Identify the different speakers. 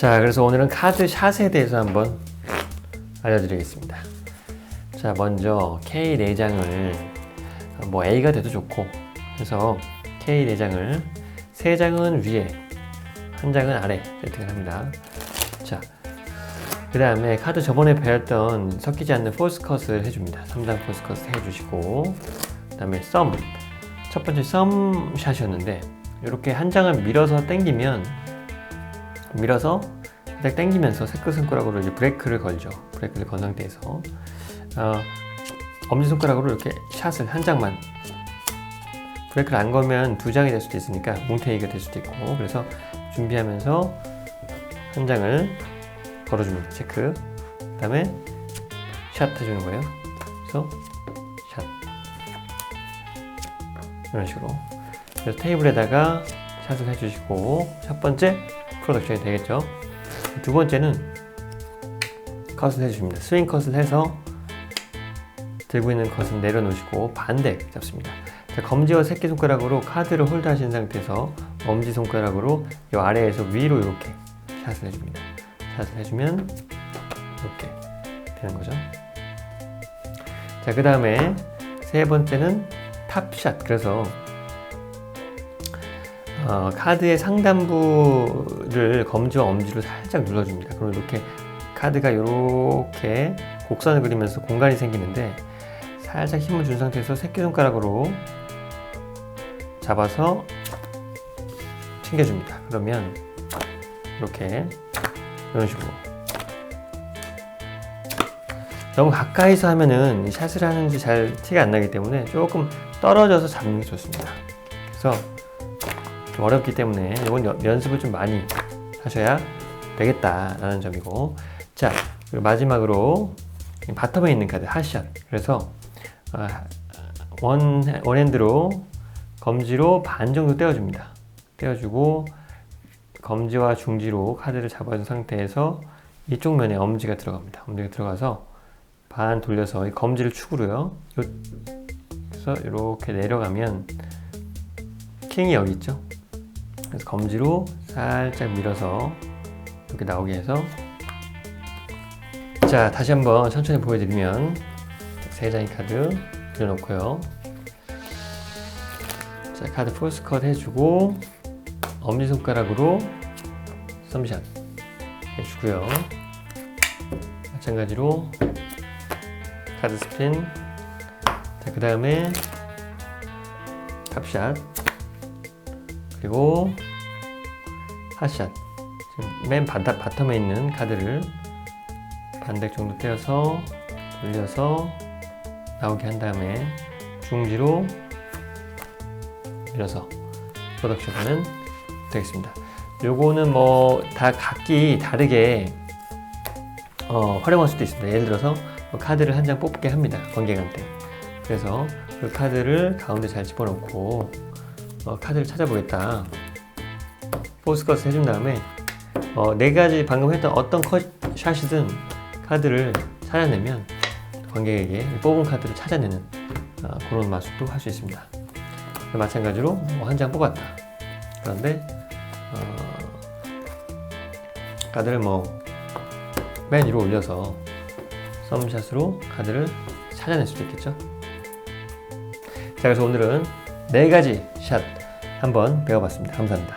Speaker 1: 자, 그래서 오늘은 카드 샷에 대해서 한번 알려드리겠습니다. 자, 먼저 K 4장을 뭐 A가 돼도 좋고 그래서 K 4장을 세 장은 위에 한 장은 아래 세팅을 합니다. 자, 그 다음에 카드 저번에 배웠던 섞이지 않는 포스 컷을 해줍니다. 3단 포스 컷을 해주시고 그 다음에 썸. 첫 번째 썸 샷이었는데 이렇게 한 장을 밀어서 당기면 밀어서 살짝 당기면서 새끼손가락으로 이제 브레이크를 걸죠. 브레이크를 건 상태에서 어, 엄지손가락으로 이렇게 샷을 한 장만 브레이크를 안 걸면 두 장이 될 수도 있으니까 뭉태기가 될 수도 있고 그래서 준비하면서 한 장을 걸어줍니다. 체크. 그 다음에 샷 해주는 거예요. 그래서 샷. 이런 식으로. 그래서 테이블에다가 샷을 해주시고 첫 번째 프로덕션이 되겠죠. 두 번째는 컷을 해주십니다. 스윙 컷을 해서 들고 있는 컷은 내려놓으시고 반대 잡습니다. 자, 검지와 새끼손가락으로 카드를 홀드하신 상태에서 엄지손가락으로 이 아래에서 위로 이렇게 샷을 해줍니다. 샷을 해주면 이렇게 되는 거죠. 자, 그 다음에 세 번째는 탑샷. 그래서 어, 카드의 상단부를 검지와 엄지로 살짝 눌러줍니다. 그럼 이렇게 카드가 이렇게 곡선을 그리면서 공간이 생기는데 살짝 힘을 준 상태에서 새끼손가락으로 잡아서 챙겨줍니다. 그러면 이렇게 이런 식으로 너무 가까이서 하면은 이 샷을 하는지 잘 티가 안 나기 때문에 조금 떨어져서 잡는 게 좋습니다. 그래서 좀 어렵기 때문에 이건 여- 연습을 좀 많이 하셔야 되겠다라는 점이고. 자 마지막으로 이 바텀에 있는 카드 핫샷. 그래서 어, 원 원핸드로 검지로 반 정도 떼어줍니다. 떼어주고 검지와 중지로 카드를 잡아준 상태에서 이쪽 면에 엄지가 들어갑니다. 엄지가 들어가서 반 돌려서 이 검지를 축으로요. 요- 그래서 이렇게 내려가면 킹이 여기 있죠 그래서 검지로 살짝 밀어서 이렇게 나오게 해서 자 다시 한번 천천히 보여드리면 세 장의 카드 들여놓고요. 자 카드 폴스컷 해주고 엄지손가락으로 썸샷 해주고요. 마찬가지로 카드 스핀. 자그 다음에 탑샷 그리고 핫샷 맨 바다, 바텀에 있는 카드를 반대 정도 떼어서 돌려서 나오게 한 다음에 중지로 밀어서 프로덕션은 되겠습니다. 요거는 뭐 다 각기 다르게 어, 활용할 수도 있습니다. 예를 들어서 뭐 카드를 한 장 뽑게 합니다. 관객한테. 그래서 그 카드를 가운데 잘 집어넣고 어, 카드를 찾아보겠다. 포스컷을 해준 다음에 어, 네 가지 방금 했던 어떤 컷, 샷이든 카드를 찾아내면 관객에게 뽑은 카드를 찾아내는 어, 그런 마술도 할 수 있습니다. 마찬가지로 뭐 한장 뽑았다. 그런데 어, 카드를 뭐 맨 위로 올려서 썸샷으로 카드를 찾아낼 수도 있겠죠. 자, 그래서 오늘은 네 가지 샷 한번 배워봤습니다. 감사합니다.